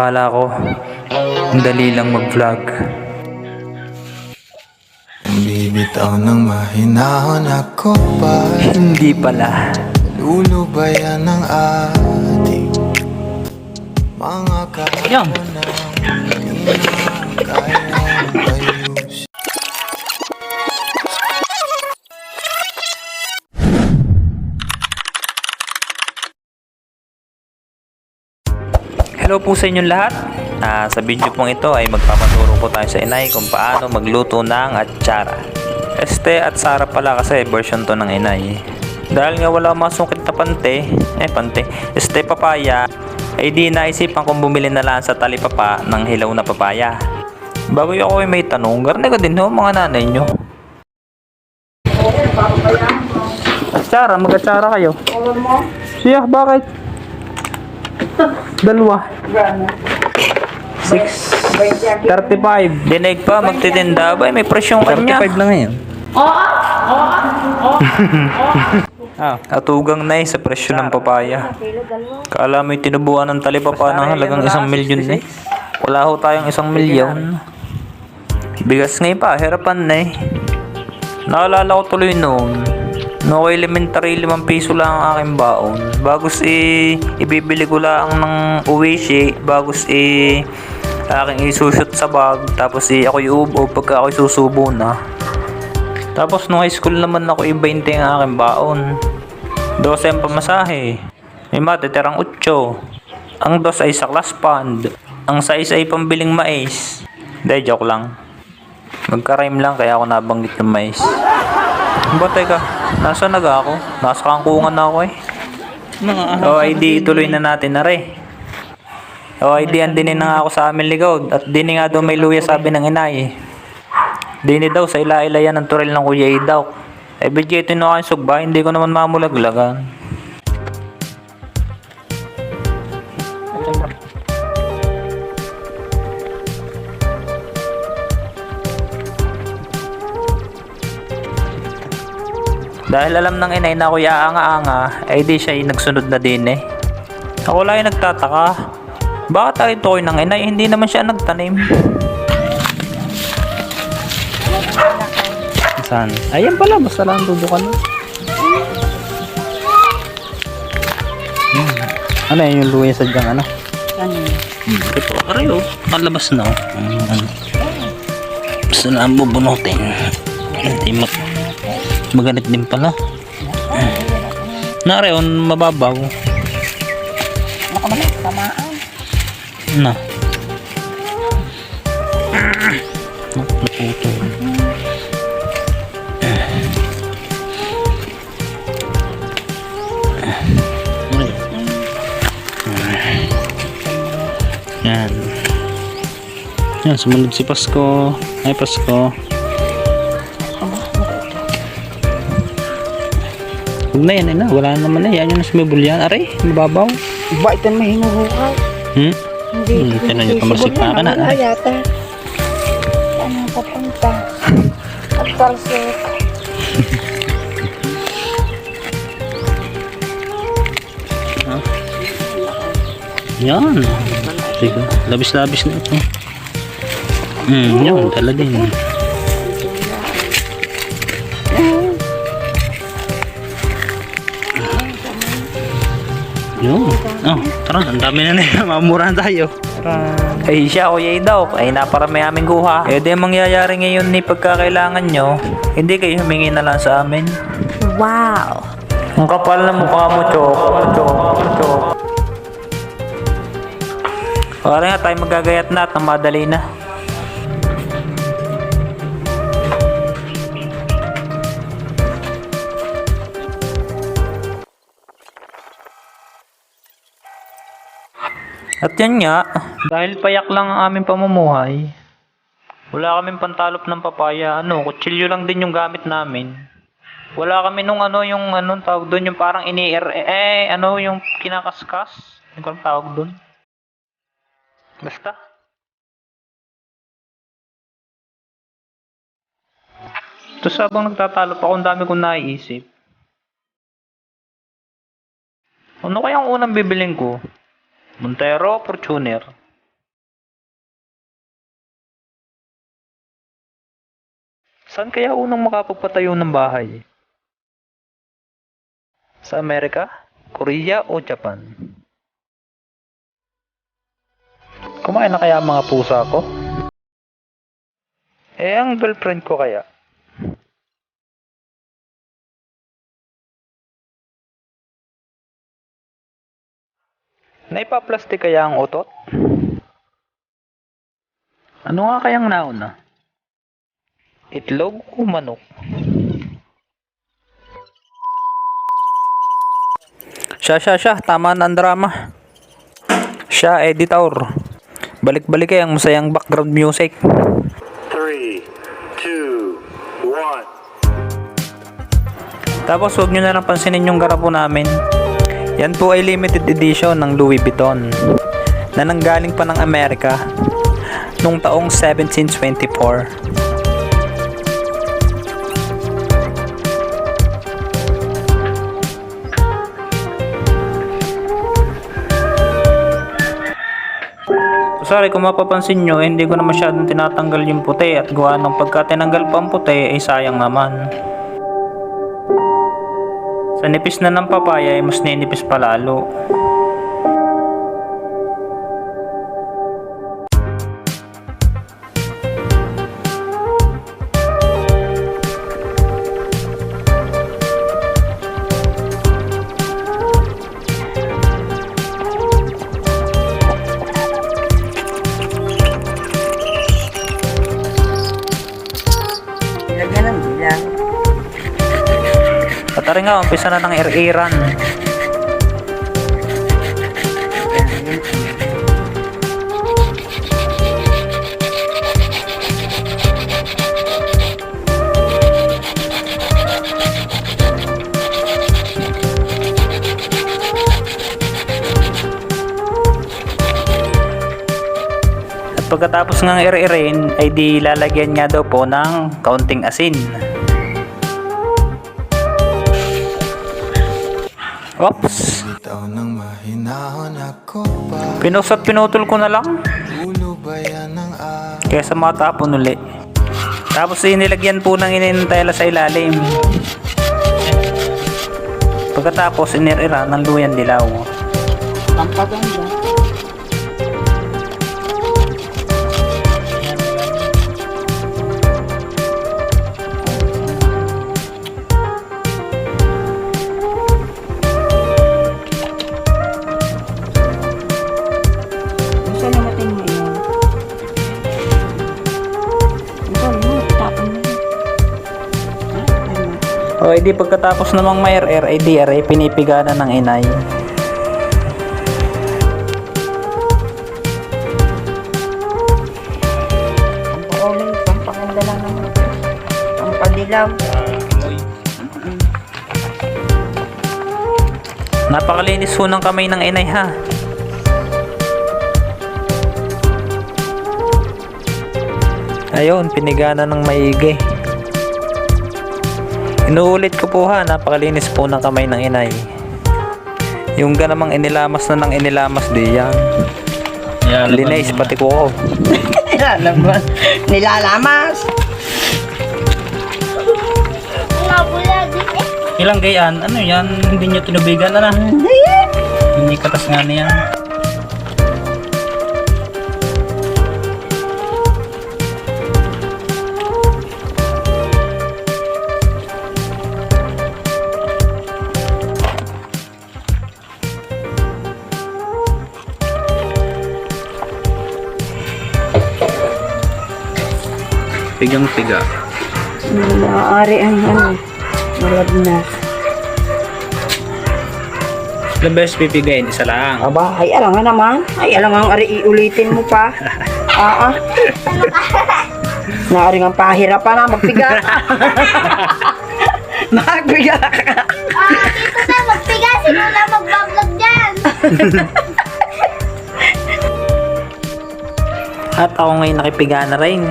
Akala ko, ang dali lang mag-vlog. Bibitaw ng mahinahon ako pa Hindi pala. Lulubayan ng ating Mga Yan. kahapon na Hello po sa inyong lahat. Ah, sa video pong ito ay magpapaturo po tayo sa inay kung paano magluto ng atsara. Este at Sara pala kasi version to ng inay. Dahil nga wala masungkit na pante, eh pante, este papaya, ay di naisipan kong bumili na lang sa talipapa ng hilaw na papaya. Bago ako ay may tanong, garne ko din ho mga nanay nyo. Atsara, mag-atsara kayo. Siya, bakit? Dalawa. 6 35 Dinig pa, magtitinda ba? May presyong kanya. 35 na ngayon. ah, atugang na eh sa presyo ng papaya. Kala mo yung tinubuan ng talipapa ng halagang isang milyon eh. Wala ho tayong isang milyon. Bigas ngayon pa, hirapan na eh. Naalala ko tuloy noon. No elementary, limang piso lang ang aking baon. Bagos eh, ibibili ko lang ng uwishi. Bagos eh, aking isushoot sa bag. Tapos eh, ako iubo pagka ako susubo na. Tapos nung high school naman ako i-20 ang aking baon. 12 ang pamasahe. May matitirang 8. Ang dos ay sa class fund. Ang size ay pambiling mais. Hindi, joke lang. Magka-rhyme lang kaya ako nabanggit ng mais. Ba, teka, nasa naga ako? Nasa kangkungan na ako eh. O, ID, tuloy na natin na re. O, ID, andinin na nga ako sa amin ligod. At dini nga daw may luya sabi ng inay. Dini daw sa ila-ila yan ng turil ng kuya daw. Eh, bigyan ito na aking sugba, hindi ko naman mamulaglagan. Dahil alam ng inay na ako yaanga-anga, ay di siya yung nagsunod na din eh. Ako lang yung nagtataka. Bakit tayo toy ng inay? Hindi naman siya nagtanim. Saan? Ayan pala, basta lang dudukan. Hmm. Ano yun yung luya sa ano? Ano? Hmm, ito, kareho. Kalabas na oh. Hmm, ano. Basta na ang bubunutin. Hindi mag... Maganit din pala. Nareon, mababaw. Ka man? Tamaan. Na. Naputo. Yan. Yan, sumunod si Pasko. Ay, Pasko. Huwag na yan, eh, na. Wala naman na. Yan yung nasa may bulyan. Aray, mababaw. Ba, ito may hinuhukay. Hmm? Hindi. Hmm, tinan niyo, tamasik na ka na, ay. yata. Ano papunta? At talsik. Yan. Sige, labis-labis na ito. Hmm, yun, dala din. Yun. Oh, tara, ang dami na nila. Mamurahan tayo. Tara. Ay, siya, kuya daw. Ay, naparami aming kuha. Eh, di ang mangyayari ngayon ni pagkakailangan nyo, hindi kayo humingi na lang sa amin. Wow. Ang kapal na mukha mo, Chok. Chok, Chok. Wala nga tayo magagayat na at madali na. At yan nga, dahil payak lang ang aming pamumuhay, wala kaming pantalop ng papaya, ano, kutsilyo lang din yung gamit namin. Wala kami nung ano, yung anong tawag doon, yung parang ini eh, ano, yung kinakaskas. Ano kang tawag doon? Basta. Tapos habang nagtatalo pa ako, ang dami kong naiisip. Ano kaya ang unang bibiling ko? Montero, Fortuner. Saan kaya unang makapagpatayo ng bahay? Sa Amerika, Korea o Japan? Kumain na kaya mga pusa ko? Eh, ang girlfriend ko kaya? Naipaplastic kaya ang utot? Ano nga kayang nauna? Itlog o manok? Siya, siya, siya. Tama na ang drama. Siya, editor. Balik-balik kaya ang masayang background music. Three, two, one. Tapos huwag nyo na lang pansinin yung garapo namin. Yan po ay limited edition ng Louis Vuitton na nanggaling pa ng Amerika nung taong 1724. Sorry kung mapapansin nyo, hindi ko na masyadong tinatanggal yung puti at gawa ng pagka tinanggal pa ang puti ay sayang naman. Sa nipis na ng papaya ay mas ninipis pa Tari nga, umpisa na ng ir-iran. At pagkatapos ng ir-irin, ay di lalagyan nga daw po ng kaunting asin. Oops! Pinos at pinutol ko na lang. Kesa matapon uli. Tapos inilagyan po ng inintela sa ilalim. Pagkatapos inirira ng luyan dilaw. Pampaganda. Saan O edi pagkatapos namang may RR ay DR ay pinipiga na ng inay. Pampadilaw. Napakalinis ho ng kamay ng inay ha. Ayun, pinigana ng maigi. Inuulit ko po ha, napakalinis po ng kamay ng inay. Yung ganamang inilamas na ng inilamas di yan. Linis pati ko. Nilalaman. Nilalamas. Ilang gayaan? Ano yan? Hindi nyo tinubigan na na. Hindi katas nga niyan. Tigang tiga. Maaari ang ano. Malabnas. Ilang beses pipigayin? Isa lang. Aba, ay alam nga naman. Ay alam nga ang ari iulitin mo pa. Ah, ah. Naari nga pahirapan na magpiga. magpiga ka. Ah, dito na magpiga. Sino na magbablog dyan? At ako ngayon nakipiga na rin.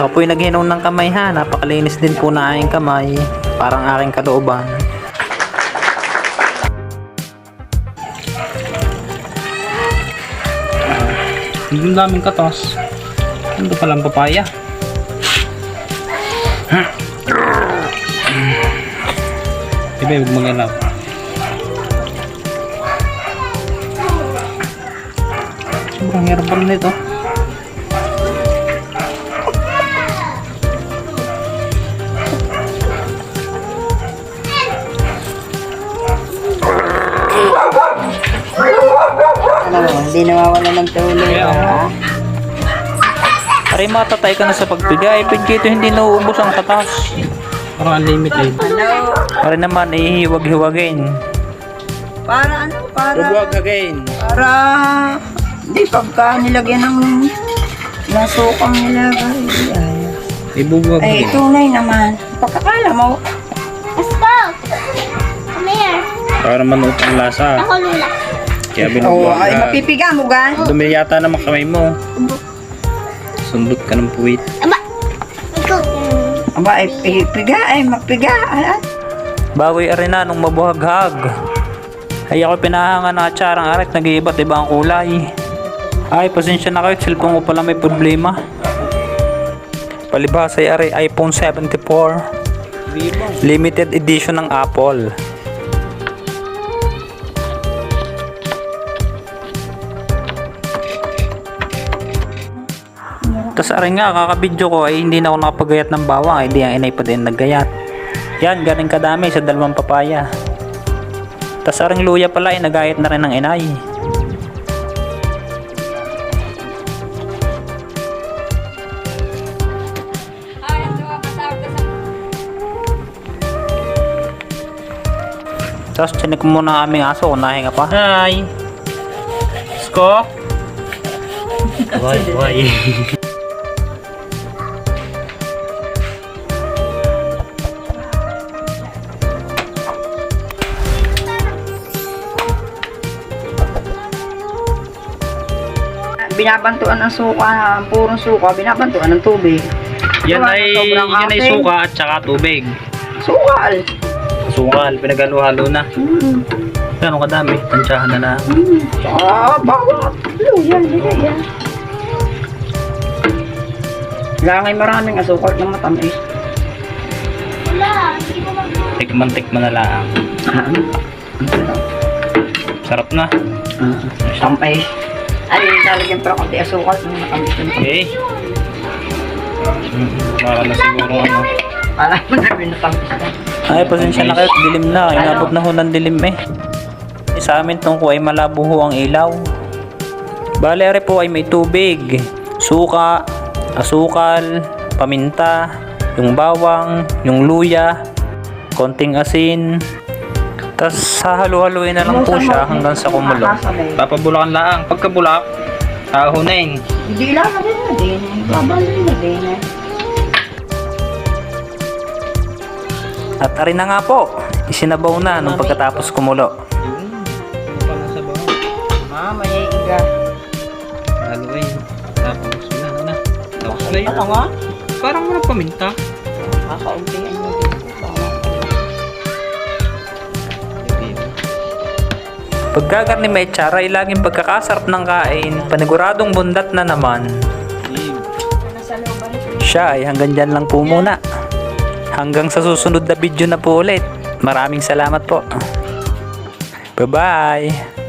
Ako po'y naghinom ng kamay ha. Napakalinis din po na aking kamay. Parang aking kalooban. Ang daming katos. Ano palang papaya? Ibe, huwag magalaw. Sobrang hirap pala nito. Hindi nawawala ng tulog. Kaya, ha? Pare matatay ka na sa pagbigay. Pwede ito hindi nauubos ang katas. Parang unlimited. Ano? Pare naman, ihiwag-hiwagin. Para ano? Para... again. Para... Hindi, pagka nilagyan ng... Nasukang nilagay. Ay, Ibubuwag ay tunay naman. Pagkakala mo, Let's go! Come here. Para manuot ang lasa. Ako, Lula. Kaya oh, ay mapipiga mo ga. Dumi yata naman kamay mo. Sundot ka ng puwit. Aba! Ikaw. Aba, ay, ay piga, ay ay. Bawi arena nung mabuhaghag. Ay ako pinahanga na atsarang arat, nag-iiba't iba ang kulay. Ay, pasensya na kayo, cellphone ko pala may problema. Palibhas ay ari iPhone 74. Limited edition ng Apple. Tapos aray nga, kakabidyo ko ay hindi na ako nakapagayat ng bawang, ay hindi ang inay pa din naggayat. Yan, galing kadami sa dalawang papaya. Tapos aring luya pala ay nagayat na rin ng inay. Tapos chinik mo muna ang aming aso kung nahinga pa. Hi! Sko? Why, why? Binabantuan ng suka, purong suka, binabantuan ng tubig. Yan Gawa ng ay, sobrang yan ay asin. suka at saka tubig. Sukal. Sukal, pinaghalo-halo na. Mm. Gano'ng kadami? Tansyahan na lang. Ah, bawat. Luya, hindi yan. Langay maraming asukal na matamis. Tikman-tikman na lang. Ah, Sarap na. ah, Sampay. Ay, lalagyan pa konti asukal. Okay. Para na siguro ano. Para mo na binatamis na. Ay, pasensya na kayo. Dilim na. Inabot na ho ng dilim eh. Eh, Sa amin tong ko ay malabo ho ang ilaw. Bale, are po ay may tubig, suka, asukal, paminta, yung bawang, yung luya, konting asin. Tapos hahalu-haluin na lang po siya hanggang sa kumulo. Papabulakan lang. Pagkabulak, ahunin. Hindi ilalagay na din. Babalin na din. At ari na nga po, isinabaw na nung pagkatapos kumulo. Mama, may iga. Haluin. Tapos na na. Tapos na Ano nga? Parang wala paminta. Kakauntian Pagkakarni may tsara ay laging pagkakasarap ng kain, paniguradong bundat na naman. Siya ay hanggang dyan lang po muna. Hanggang sa susunod na video na po ulit. Maraming salamat po. Bye-bye!